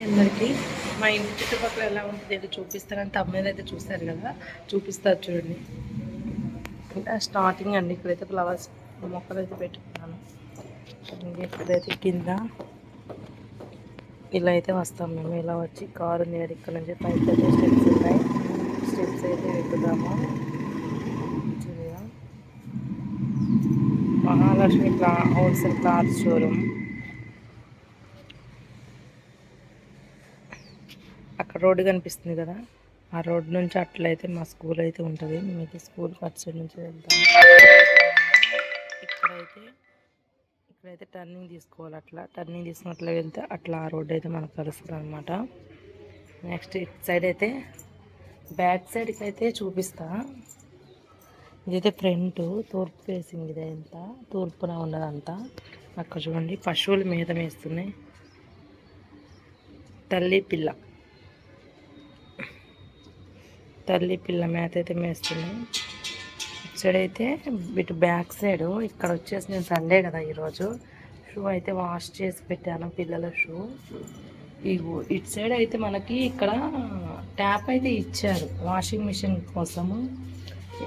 అందరికీ మా ఇంటి చుట్టుపక్కల ఎలా ఉంటుంది ఏదో చూపిస్తానని తమ్ముడు అయితే చూస్తారు కదా. చూపిస్తారు చూడండి. ఇంకా స్టార్టింగ్ అండి. ఇక్కడైతే ఫ్లవర్స్ మొక్కలు అయితే పెట్టుకున్నాను. ఇక్కడైతే కింద ఇలా అయితే వస్తాం మేము. ఇలా వచ్చి కారు నేరు ఇక్కడ నుంచి పైకి అయితే స్టెప్స్ ఉన్నాయి. స్టెప్స్ అయితే ఎక్కుదాము. చూడగా మహాలక్ష్మి క్లా హోల్సేల్ క్లాత్ షోరూమ్ అక్కడ రోడ్డు కనిపిస్తుంది కదా. ఆ రోడ్డు నుంచి అట్లయితే మా స్కూల్ అయితే ఉంటుంది. మేమైతే స్కూల్ అటు సైడ్ నుంచి వెళ్తాం. ఇక్కడైతే ఇక్కడైతే టర్నింగ్ తీసుకోవాలి అట్లా. టర్నింగ్ తీసుకుని అట్లా వెళ్తే అట్లా ఆ రోడ్డు అయితే మనకు కలుస్తుంది అనమాట నెక్స్ట్ ఇటు సైడ్ అయితే బ్యాక్ సైడ్కి అయితే చూపిస్తా. ఇదైతే ఫ్రంట్ తూర్పు ఫేసింగ్ ఇదే ఎంత? తూర్పున ఉన్నదంతా. అక్కడ చూడండి పశువులు మీద మేస్తున్నాయి. తల్లి పిల్ల. తల్లి పిల్ల మేత అయితే మేస్తున్నాయి ఇటు సైడ్ అయితే ఇటు బ్యాక్ సైడ్ ఇక్కడ వచ్చేసి నేను సండే కదా ఈరోజు షూ అయితే వాష్ చేసి పెట్టాను పిల్లల షూ. ఇగో ఇటు సైడ్ అయితే మనకి ఇక్కడ ట్యాప్ అయితే ఇచ్చారు వాషింగ్ మిషన్ కోసము.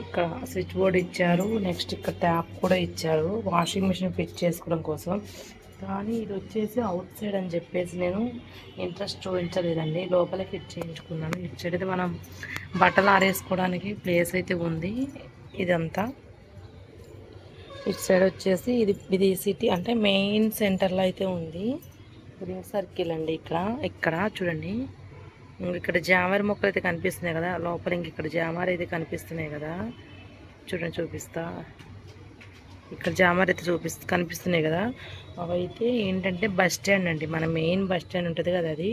ఇక్కడ స్విచ్ బోర్డ్ ఇచ్చారు నెక్స్ట్ ఇక్కడ ట్యాప్ కూడా ఇచ్చారు వాషింగ్ మిషన్ ఫిట్ చేసుకోవడం కోసం. కానీ ఇది వచ్చేసి అవుట్ సైడ్ అని చెప్పేసి నేను ఇంట్రెస్ట్ చూపించలేదండి. లోపల ఫిట్ చేయించుకున్నాను. ఇటు సైడ్ అయితే మనం బట్టలు ఆరేసుకోవడానికి ప్లేస్ అయితే ఉంది. ఇదంతా. ఇటు సైడ్ వచ్చేసి ఇది ఇది సిటీ అంటే మెయిన్ సెంటర్లో అయితే ఉంది. రింగ్ సర్కిల్ అండి ఇక్కడ. ఇక్కడ చూడండి. ఇక్కడ జామర్ మొక్కలు అయితే కనిపిస్తున్నాయి కదా. లోపల ఇంక ఇక్కడ జామర్ అయితే కనిపిస్తున్నాయి కదా. చూడండి చూపిస్తా. ఇక్కడ జామర్ అయితే చూపిస్తు కనిపిస్తున్నాయి కదా. అవైతే ఏంటంటే బస్ స్టాండ్ అండి. మన మెయిన్ బస్ స్టాండ్ ఉంటుంది కదా అది.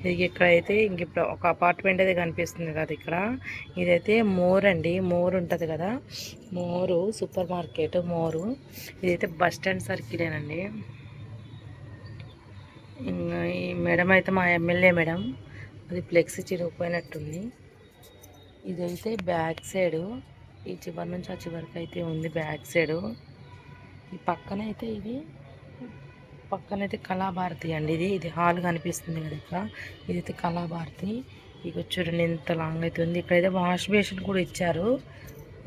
ఇది ఇక్కడైతే ఇంక ఇప్పుడు ఒక అపార్ట్మెంట్ అయితే కనిపిస్తుంది కదా ఇక్కడ. ఇదైతే మోర్ అండి. మోర్ ఉంటుంది కదా. More super market More. ఇదైతే బస్ స్టాండ్ సర్కిలేనండి ఇంకా ఈ మేడం అయితే మా ఎమ్మెల్యే మేడం. అది ఫ్లెక్స్ చిరిగిపోయినట్టుంది. ఇదైతే బ్యాక్ సైడు. ఈ చివరి నుంచి ఆ చివరికి అయితే ఉంది బ్యాక్ సైడు. ఈ పక్కన అయితే ఇది పక్కన అయితే కళాభారతి అండి ఇది. ఇది హాల్ కనిపిస్తుంది కదా ఇక్కడ. ఇదైతే కళాభారతి. ఇక చూడండి ఎంత లాంగ్ అయితే ఇక్కడైతే వాష్ బేసిన్ కూడా ఇచ్చారు.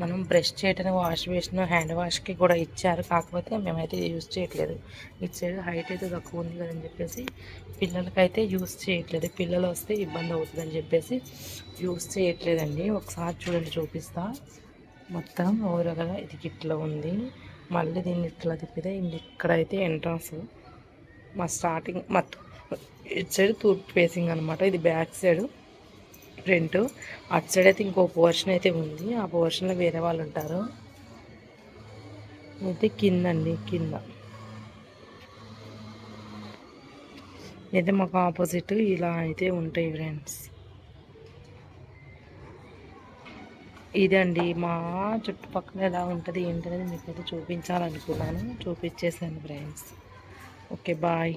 మనం బ్రష్ చేయడానికి వాష్ బేసిన్ హ్యాండ్ వాష్కి కూడా ఇచ్చారు. కాకపోతే మేమైతే యూజ్ చేయట్లేదు. ఇటు సైడ్ హైట్ అయితే తక్కువ ఉంది కదని చెప్పేసి పిల్లలకైతే యూజ్ చేయట్లేదు. పిల్లలు వస్తే ఇబ్బంది అవుతుందని చెప్పేసి యూజ్ చేయట్లేదండి. ఒకసారి చూడండి చూపిస్తా. మొత్తం ఓవరాల్గా ఇది ఇట్లా ఉంది. మళ్ళీ దీన్ని ఇట్లా తిప్పితే ఇక్కడైతే ఎంట్రన్స్. మా స్టార్టింగ్ మా ఇటు సైడ్ తూర్పు ఫేసింగ్ అనమాట ఇది బ్యాక్ సైడ్ ఫ్రంట్. అటు సైడ్ అయితే ఇంకో పోర్షన్ అయితే ఉంది. ఆ పోర్షన్లో వేరే వాళ్ళు ఉంటారు. అయితే కింద అండి కింద. అయితే మాకు ఆపోజిట్ ఇలా అయితే ఉంటాయి ఫ్రెండ్స్. ఇదండి మా చుట్టుపక్కల ఎలా ఉంటుంది ఏంటనేది మీకైతే చూపించాలనుకున్నాను. చూపించేసాను ఫ్రెండ్స్ ఓకే బాయ్